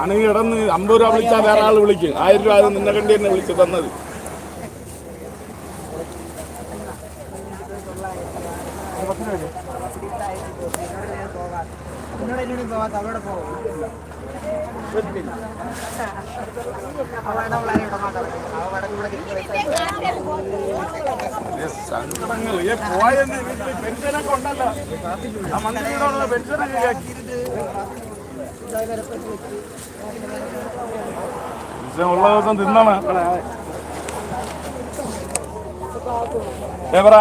ആണെങ്കിൽ ഇടന്ന് അമ്പത് രൂപ വിളിച്ചാൽ വേറെ ആൾ വിളിക്കും. ആയിരം രൂപ അത് നിന്നെ കണ്ടി തന്നെ വിളിച്ച് തന്നത്. സങ്കടങ്ങൾ പോയെന്ന് വീട്ടിൽ പെൻഷനൊക്കെ ഉണ്ടല്ലോ. ആ മന്ത്രിയുടെ പെൻഷനൊക്കെ ഉള്ള ദിവസം തിന്നണം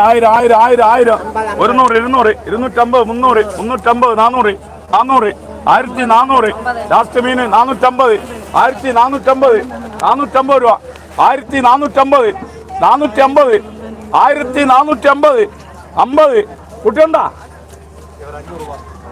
ആയിരം ആയിരം ആയിരം ആയിരം. ഒരുന്നൂറ് ഇരുന്നൂറ് ഇരുന്നൂറ്റമ്പത് മുന്നൂറ് മുന്നൂറ്റമ്പത് നാന്നൂറ് നാന്നൂറ് ആയിരത്തി നാന്നൂറ്. ലാസ്റ്റ് മീന് നാനൂറ്റമ്പത് ആയിരത്തി നാനൂറ്റമ്പത് നാനൂറ്റമ്പത് രൂപ. ആയിരത്തി നാനൂറ്റമ്പത് നാനൂറ്റി അമ്പത് ആയിരത്തി നാനൂറ്റി അമ്പത്. അമ്പത് കുട്ടിയുണ്ടാ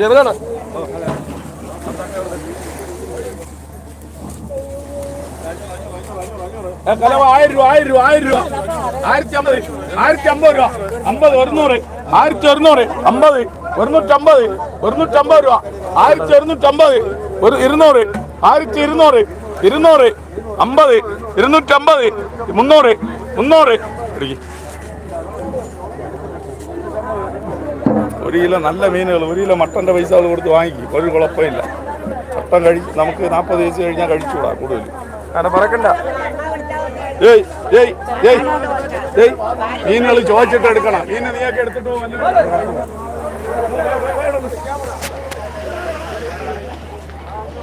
ചെറുതാണ്. കലവ ആയിരം രൂപ ആയിരം രൂപ ആയിരം രൂപ. ആയിരത്തി അമ്പത് ആയിരത്തി അമ്പത് രൂപ. അമ്പത് ഒരുന്നൂറ്. ആയിരത്തി ഒരുന്നൂറ് അമ്പത് ഒരുന്നൂറ്റമ്പത് ഒരുന്നൂറ്റമ്പത് രൂപ. ആയിരത്തി ഒരുന്നൂറ്റമ്പത് ഒരു ഇരുന്നൂറ്. ആയിരത്തി ഇരുന്നൂറ്. ഇരുന്നൂറ് അമ്പത് ഇരുന്നൂറ്റമ്പത് മുന്നൂറ് മുന്നൂറ്. ഒരു കിലോ നല്ല മീനുകൾ ഒരു കിലോ മട്ടന്റെ പൈസ അത് കൊടുത്ത് വാങ്ങിക്കും. ഒരു കുഴപ്പമില്ല. മട്ടൻ കഴി നമുക്ക് നാൽപ്പത് വയസ്സ് കഴിഞ്ഞാൽ കഴിച്ചുകൂടാ കൂടുതൽ. കാരണം പറക്കണ്ട. ഏയ് ഏയ് ഏയ് ഏയ് മീനുകൾ ചോദിച്ചിട്ട് എടുക്കണം. മീൻ നീയൊക്കെ എടുത്തിട്ട് പോകും.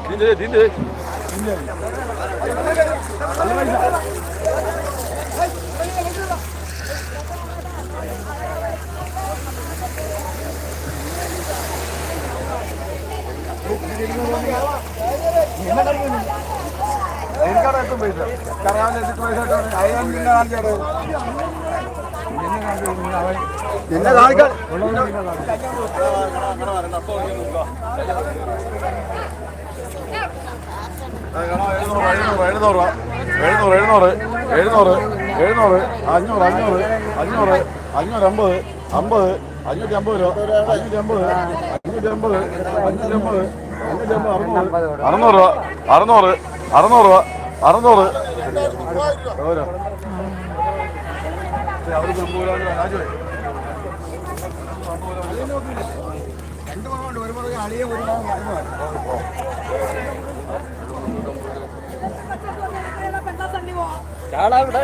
ഇതിന്റെ ഇതിന്റെ. പിന്നെ കാണിക്കാൻ എഴുന്നൂറ് എഴുന്നൂറ് എഴുന്നൂറ് എഴുന്നൂറ് എഴുന്നൂറ് അഞ്ഞൂറ് അഞ്ഞൂറ് അഞ്ഞൂറ് അഞ്ഞൂറ്റമ്പത് അമ്പത് അഞ്ഞൂറ്റി അമ്പത് രൂപ അഞ്ഞൂറ്റി അമ്പത് അഞ്ഞൂറ്റി അമ്പത് അഞ്ഞൂറ്റി അമ്പത് അറുന്നൂറ് രൂപ. അറുന്നൂറ്. അറുന്നൂറ് രൂപ. അറുന്നൂറ്. ചാടാ ഇവിടെ.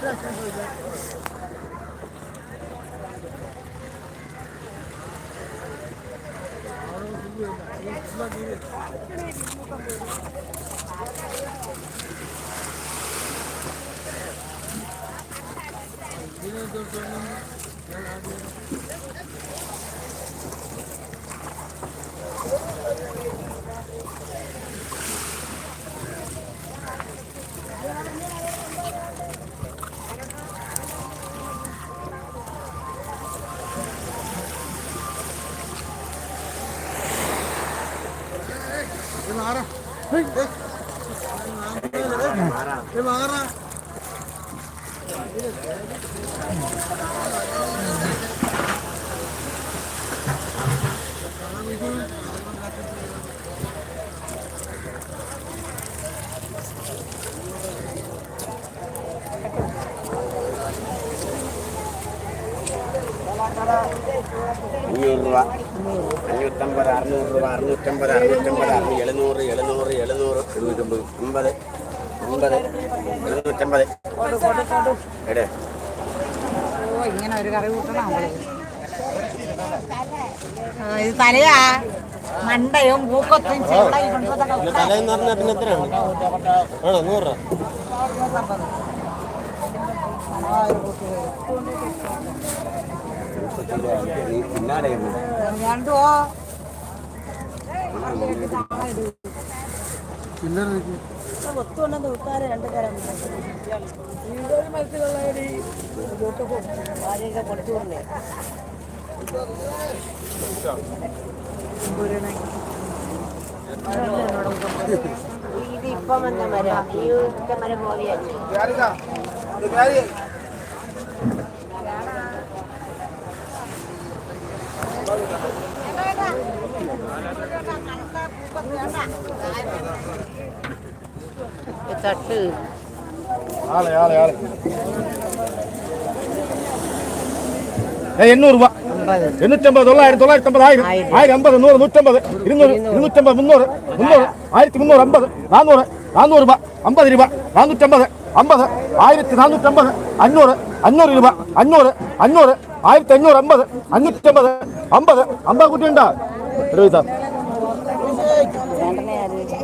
Да, да, да, да. അമ്പത് രൂപ അഞ്ഞൂറ് രൂപ. അഞ്ഞൂറ്റമ്പത് അറുന്നൂറ് രൂപ അറുന്നൂറ്റമ്പത് അറുന്നൂറ്റമ്പത് അറുന്നൂറ് എഴുന്നൂറ് എഴുന്നൂറ് എഴുന്നൂറ് എഴുന്നൂറ്റമ്പത് അമ്പത് അമ്പത് എഴുന്നൂറ്റമ്പത്. എടേ. ഓ ഇങ്ങനെ ഒരു കറി കൂട്ടണം ഇത് തലയാ. മണ്ടയും കൊണ്ടതൊക്കെ തലേന്ന് പറഞ്ഞാൽ പിന്നെ എത്രയാണ് ആണോ നൂറ് രൂപ? ഇതിപ്പം എന്താ മരം. ഈ മരം പോലെയാണ് തട്ട് ആളെ ആളെ ആളെ. ഏ, എണ്ണൂറ് രൂപ. എണ്ണൂറ്റമ്പത് തൊള്ളായിരം തൊള്ളായിരത്തി അമ്പത് ആയിരം. അമ്പത് നൂറ് നൂറ്റമ്പത് ഇരുന്നൂറ് ഇരുന്നൂറ്റമ്പത് മുന്നൂറ് മുന്നൂറ് ആയിരത്തി മുന്നൂറ് അമ്പത് നാനൂറ് നാനൂറ് രൂപ അമ്പത് രൂപ നാനൂറ്റമ്പത് അമ്പത് ആയിരത്തി നാനൂറ്റമ്പത് അഞ്ഞൂറ് അഞ്ഞൂറ് രൂപ അഞ്ഞൂറ് അഞ്ഞൂറ് ആയിരത്തി അഞ്ഞൂറ് അമ്പത് അഞ്ഞൂറ്റമ്പത് അമ്പത്. അമ്പത് കുട്ടിയുണ്ടോ എടോ ഇതാ ഏ പൈസ ജോസേ തട്ടോ തട്ടോ അത് ഇട്ടോ ഇവരെ കണ്ടോ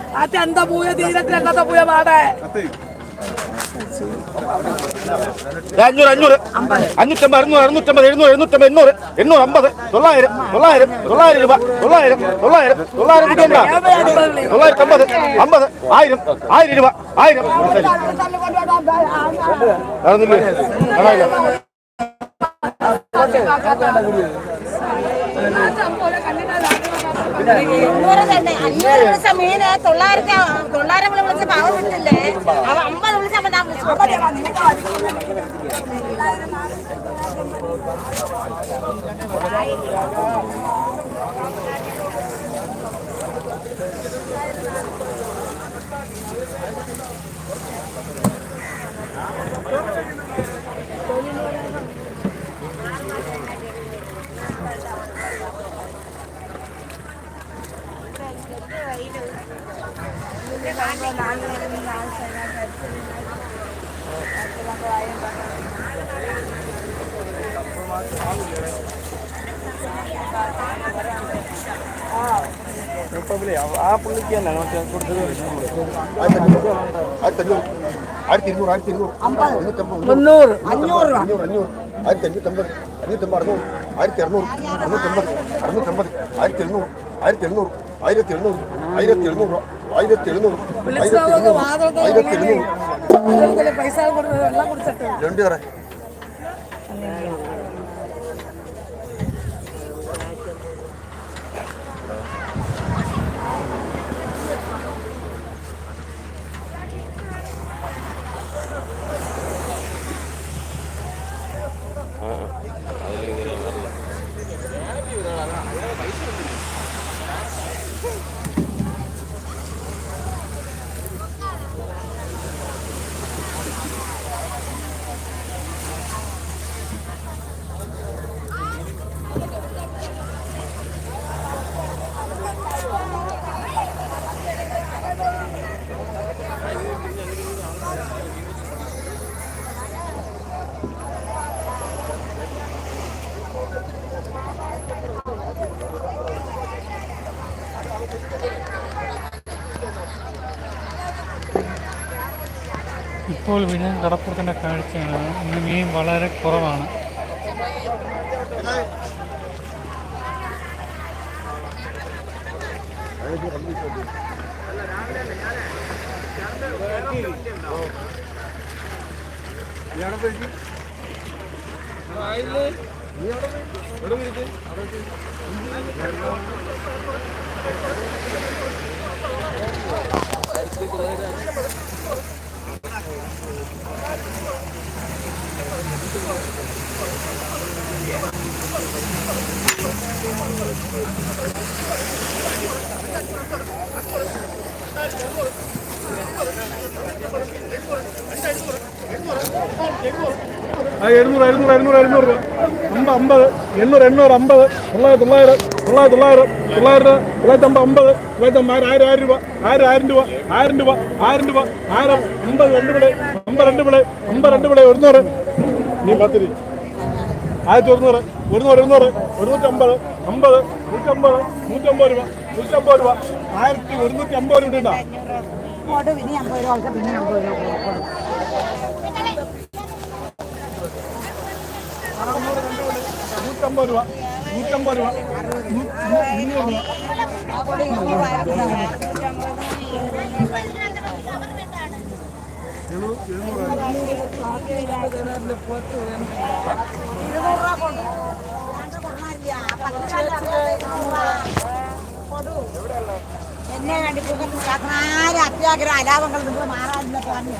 ആ പോയ? തീരത്തിൽ എന്താ പോയ പാടെ ഏ, അഞ്ഞൂറ് അഞ്ഞൂറ്. അഞ്ഞൂറ്റമ്പത് അറുന്നൂറ് അറുന്നൂറ്റമ്പത് എഴുന്നൂറ് എഴുന്നൂറ്റമ്പത് എണ്ണൂറ് എണ്ണൂറ് അമ്പത്. തൊള്ളായിരം തൊള്ളായിരം തൊള്ളായിരം രൂപ തൊള്ളായിരം തൊള്ളായിരം തൊള്ളായിരം കിട്ടിയുണ്ടോ തൊള്ളായിരത്തി അമ്പത് അമ്പത് ആയിരം ആയിരം രൂപ ആയിരം. നടന്നില്ലേ? കാണാനില്ല. തന്നെ അഞ്ഞൂറ് വിളിച്ച മീന് തൊള്ളായിരത്തി തൊള്ളായിരം വിളിച്ച പാവം വിളിച്ചില്ലേ അവ അമ്പത് വിളിച്ചപ്പോ ഞാൻ വിളിച്ചു ആയിരത്തി അഞ്ഞൂറ് ആയിരത്തി ഇരുന്നൂറ് ആയിരത്തി ഇരുന്നൂറ് മുന്നൂറ് അഞ്ഞൂറ് അഞ്ഞൂറ് ആയിരത്തി അഞ്ഞൂറ്റമ്പത് അഞ്ഞൂറ്റമ്പത് അറുന്നൂറ് ആയിരത്തി അറുന്നൂറ് അറുന്നൂറ്റമ്പത് അറുന്നൂറ്റമ്പത് ആയിരത്തി എണ്ണൂറ് ആയിരത്തി എണ്ണൂറ് ആയിരത്തി എണ്ണൂറ്. ആയിരത്തി എഴുന്നൂറ് ആയിരത്തി എഴുന്നൂറ് ആയിരത്തി എഴുന്നൂറ് ആയിരത്തി എഴുന്നൂറ് പൈസ രണ്ടു തറ ഇപ്പോൾ പിന്നെ കടപ്പുറത്തിന്റെ കാഴ്ചയാണ്. ഇന്ന് മീൻ വളരെ കുറവാണ്. ആ എഴുന്നൂറ് എഴുന്നൂറ് എഴുന്നൂറ് എഴുന്നൂറ് രൂപ. അമ്പത് അമ്പത്. എണ്ണൂറ് എണ്ണൂറ് അമ്പത്. തൊള്ളായിരം തൊള്ളായിരം തൊള്ളായിരം തൊള്ളായിരം തൊള്ളായിരം തൊള്ളായിരത്തി അമ്പത് അമ്പത് തൊള്ളായിരത്തി അമ്പത് ആയിരം ആയിരം രൂപ ആയിരം ആയിരം രൂപ ആയിരം രൂപ ആയിരം രൂപ ആയിരം അമ്പത് രണ്ട് വിള അമ്പത് രണ്ട് വിള അമ്പത് രണ്ട് വിള ഒരുന്നൂറ്. നീ പത്തിരി. ആയിരത്തി ഒരുന്നൂറ് ഒരുന്നൂറ് ഒരുന്നൂറ് ഒരുന്നൂറ്റമ്പത് അമ്പത് നൂറ്റമ്പത് നൂറ്റമ്പത് രൂപ നൂറ്റമ്പത് രൂപ. ആയിരത്തി ഒരുന്നൂറ്റി അമ്പത് രൂപ ഉണ്ടോ നൂറ്റമ്പത് രൂപ നൂറ്റമ്പത് രൂപ മുന്നൂറ് രൂപ. എന്നെ കണ്ടിട്ട് ആര് അത്യാഗ്രഹ അലാപങ്ങൾ നിങ്ങൾ മാറാതില്ല പറഞ്ഞു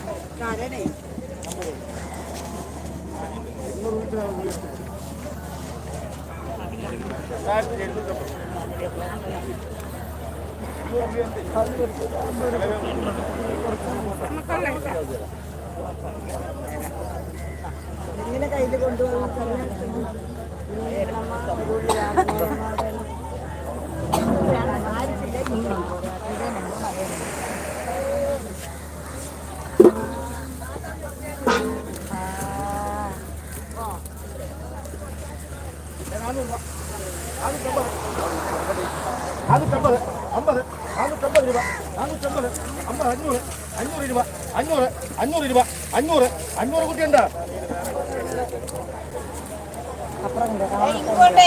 ഇങ്ങനെ കയ്യിൽ കൊണ്ടുപോയി നാനൂറ്റമ്പത് അമ്പത് രൂപ. നാനൂറ്റമ്പത് അമ്പത് അഞ്ഞൂറ്. അഞ്ഞൂറ് രൂപ. അഞ്ഞൂറ്. അഞ്ഞൂറ് രൂപ. അഞ്ഞൂറ്. അഞ്ഞൂറ് കുട്ടിയുണ്ട് ഇങ്ങോട്ട്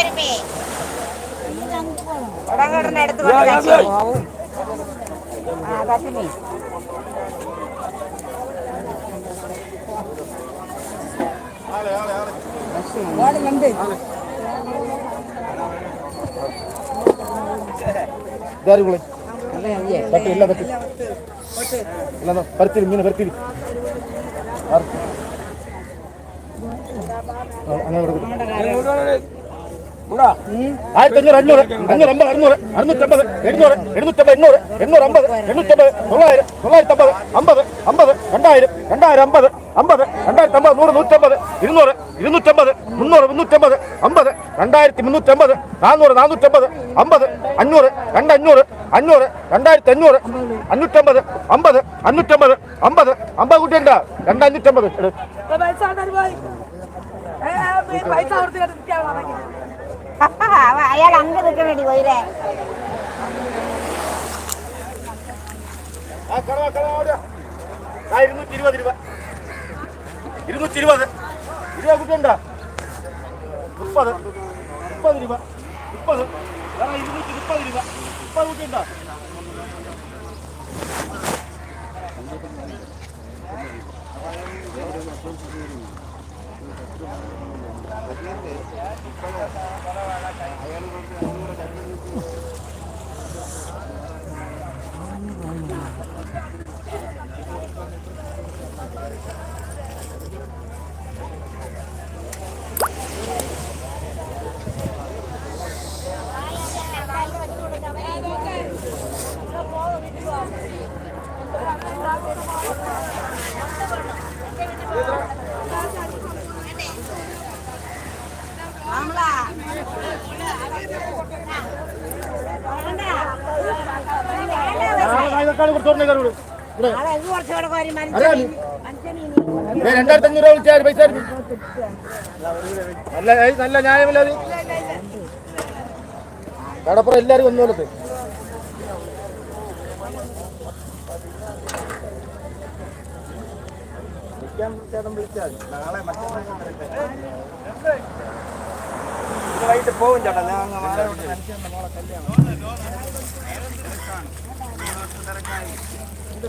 പറ്റിനി ഓടുന്നുണ്ട് ആയിരത്തി അഞ്ഞൂറ് അഞ്ഞൂറ് അഞ്ഞൂറ് അമ്പത് അറുന്നൂറ്. അറുന്നൂറ്റമ്പത് എഴുന്നൂറ്. എഴുന്നൂറ്റമ്പത് എണ്ണൂറ്. എണ്ണൂറ് അമ്പത് എണ്ണൂറ്റമ്പത് തൊള്ളായിരം തൊള്ളായിരത്തി അമ്പത് അമ്പത് അമ്പത് രണ്ടായിരം രണ്ടായിരം അമ്പത് അമ്പത് രണ്ടായിരത്തി അമ്പത് നൂറ് നൂറ്റമ്പത് ഇരുന്നൂറ് ഇരുന്നൂറ്റമ്പത് മുന്നൂറ് മുന്നൂറ്റമ്പത് അമ്പത് രണ്ടായിരത്തി മുന്നൂറ്റമ്പത് നാനൂറ് നാനൂറ്റമ്പത് അമ്പത് അഞ്ഞൂറ് രണ്ട് അഞ്ഞൂറ് രണ്ടായിരത്തി അഞ്ഞൂറ് അഞ്ഞൂറ്റമ്പത് അമ്പത് അഞ്ഞൂറ്റമ്പത് അമ്പത്. വേണ്ടി ആ, കടവാ, കടവാ, ഓടുക. ആ, ഇരുന്നൂറ്റി ഇരുപത് രൂപ. ഇരുന്നൂറ്റി ഇരുപത്. ഇരുപത് കുട്ടിയുണ്ടോ? മുപ്പത്. മുപ്പത് രൂപ. മുപ്പത്. ഇരുന്നൂറ്റി മുപ്പത് രൂപ. മുപ്പത് കുട്ടിയുണ്ടോ? ¿Entiendes? രണ്ടായിരത്തി അഞ്ഞൂറ് രൂപ വിളിച്ചാൽ പൈസ. നല്ല നല്ല ന്യായമല്ല അത്. കടപ്പുറം എല്ലാവരും ഒന്നുപോലത്തെ വൈകിട്ട് പോകും ചേട്ടാ. ഞാൻ മോളെ കല്യാണം. ഇന്ന്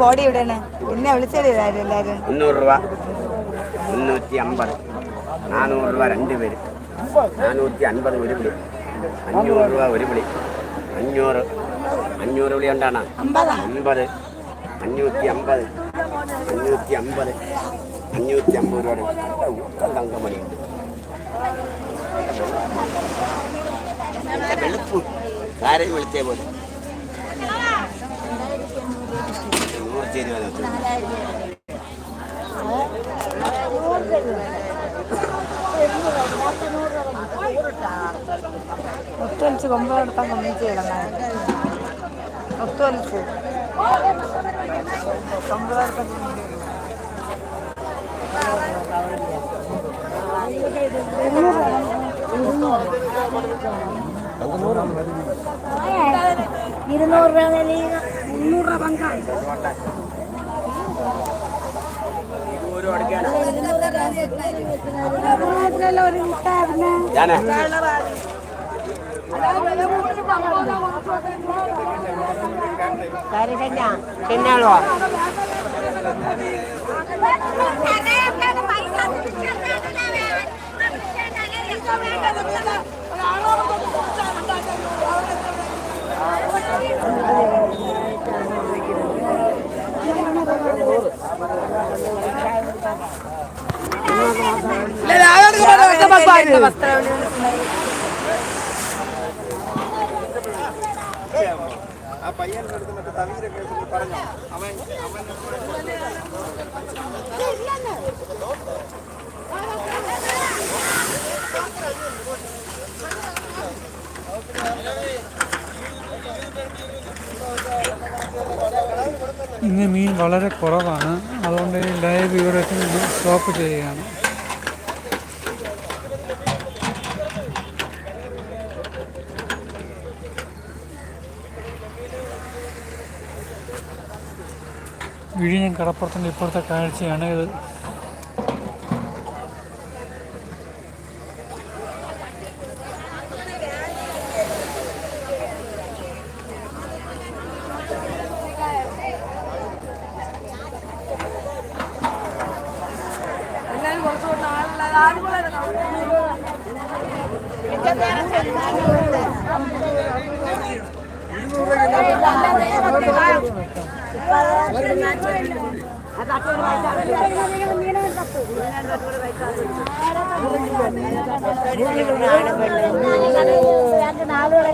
ബോഡി എവിടെയാണ്? എന്നെ വിളിച്ചത് എല്ലാരും മുന്നൂറ് രൂപ. മുന്നൂറ്റി അമ്പത് നാനൂറ് രൂപ രണ്ട് പേര്. നാനൂറ്റി അൻപത് ഒരു വിളി. അഞ്ഞൂറ് രൂപ ഒരു വിളി. അഞ്ഞൂറ്. അഞ്ഞൂറ് വിളി ഉണ്ടാണ് അമ്പത്? അഞ്ഞൂറ്റി അമ്പത് അഞ്ഞൂറ്റി അമ്പത് അഞ്ഞൂറ്റി അമ്പത് രൂപ തങ്കമണിയുണ്ട് വെളുപ്പ്. കാര്യം വിളിച്ചേ പോലെ. ചേരി വന്നു ഒത്തുവലിച്ച് കൊമ്പ് ഒത്തുവലിച്ച് കൊമ്പ് കൊടുക്കാൻ ഇരുന്നൂറ് രൂപ മുന്നൂറ് രൂപ പങ്കാണ് ഒരു Thank you. പിന്നാളോ ഇന്ന് മീൻ വളരെ കുറവാണ്. അതുകൊണ്ട് ലൈവ് വെച്ച് സ്റ്റോപ്പ് ചെയ്യുകയാണ്. വിഴിഞ്ഞം കടപ്പുറത്തിന്റെ ഇപ്പോഴത്തെ കാഴ്ചയാണ് ഇത്. ഇരുന്നൂറ് കുറച്ചുകൊണ്ട് నాలుగు